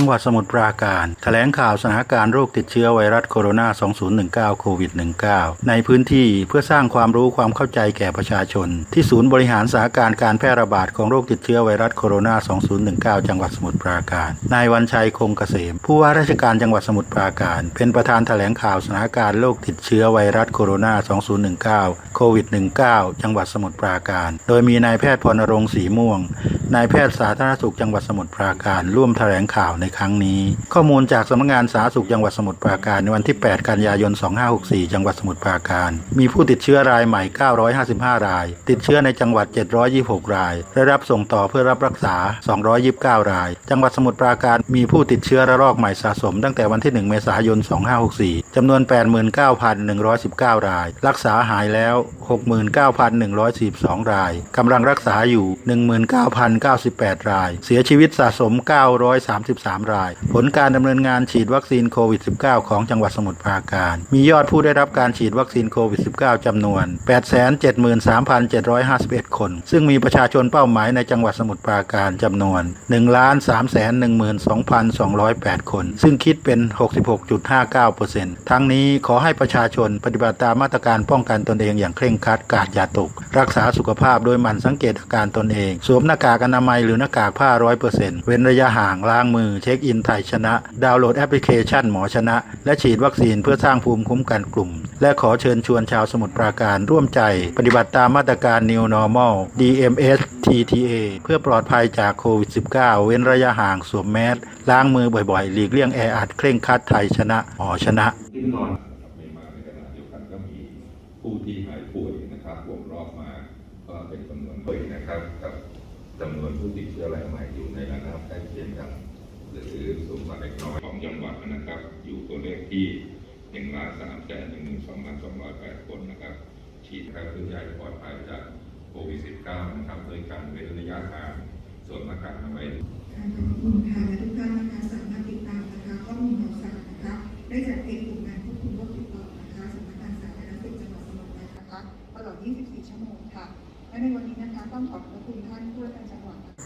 จังหวัดสมุทรปราการแถลงข่าวสถานการณ์โรคติดเชื้อไวรัสโคโรนา 2019 โควิด -19 ในพื้นที่เพื่อสร้างความรู้ความเข้าใจแก่ประชาชน ที่ศูนย์บริหารสถานการณ์การแพร่ระบาดของโรคติดเชื้อไวรัสโคโรนา 2019 จังหวัดสมุทรปราการ นายวันชัยคงเกษม ผู้ว่าราชการจังหวัดสมุทรปราการ เป็นประธานแถลงข่าวสถานการณ์โรคติดเชื้อไวรัสโคโรนา 2019 โควิด -19 จังหวัดสมุทรปราการ โดยมีนายแพทย์พรณรงค์ศรีม่วง นายแพทย์สาธารณสุขจังหวัดสมุทรปราการร่วมแถลงข่าวในครั้งนี้ ข้อมูลจากสำนักงานสาธารณสุขจังหวัดสมุทรปราการในวันที่ 8 กันยายน 2564 จังหวัดสมุทรปราการ มีผู้ติดเชื้อรายใหม่ 955 ราย ติดเชื้อในจังหวัด 726 รายได้รับส่งต่อเพื่อรับรักษา 229 ราย จังหวัดสมุทรปราการมีผู้ติดเชื้อระลอกใหม่สะสม ตั้งแต่วันที่ 1 เมษายน 2564 จำนวน 89,119 ราย รักษาหายแล้ว 69,142 รายกำลังรักษาอยู่ 19,000 19,098 ราย เสียชีวิตสะสม 933 ราย ผลการดำเนินงานฉีดวัคซีนโควิด -19 ของจังหวัดสมุทรปราการ มียอดผู้ได้รับการฉีดวัคซีนโควิด -19 จำนวน 873,751 คน ซึ่งมีประชาชนเป้าหมายในจังหวัดสมุทรปราการจำนวน 1,312,208 คน ซึ่งคิดเป็น 66.59%ทั้งนี้ขอให้ประชาชนปฏิบัติตามมาตรการป้องกันตนเองอย่างเคร่งครัดกาดอย่าตก รักษาสุขภาพโดยหมั่นสังเกตอาการตนเอง สวมหน้ากากอนามัยหรือหน้ากากผ้าร้อยเปอร์เซ็นต์เว้นระยะห่างล้างมือ เช็คอินไทยชนะ ดาวน์โหลดแอปพลิเคชันหมอชนะ และฉีดวัคซีนเพื่อสร้างภูมิคุ้มกันกลุ่ม และขอเชิญชวนชาวสมุทรปราการร่วมใจ ปฏิบัติตามมาตรการ New Normal DMS TTA เพื่อปลอดภัยจากโควิด -19 เว้นระยะห่างสวมแมสล้างมือบ่อยๆ หลีกเลี่ยงแออัดเคร่งคัดไทยชนะหมอชนะที่นอนเดียวกันผู้ที่หายป่วยนะครับวกรอบมาก็เป็นจำนวนป่วยนะครับกับ จำนวนผู้ติดเชื้อรายใหม่อยู่ในระดับใกล้เคียงกันหรือสูงกว่าเล็กน้อยของจังหวัดนะครับ อยู่ตัวเลขที่หนึ่งล้านสามแสนหนึ่งหมื่นสองพันสองร้อยแปดคนนะครับฉีดครับคือใหญ่ปลอดภัยจากโควิด -19 นะครับโดยการเว้นระยะห่างสวมหน้ากากอนามัยขอบคุณค่ะและทุกท่านนะคะสามารถติดตามนะคะข้อมูลข่าวสารนะคะได้จากเพจกลุ่มงานควบคุมโรคติดต่อนะคะสำนักงานสาธารณสุขจังหวัดสมุทรปราการนะคะตลอด 24 ชั่วโมงค่ะและในวันนี้นะคะต้องขอบพระคุณ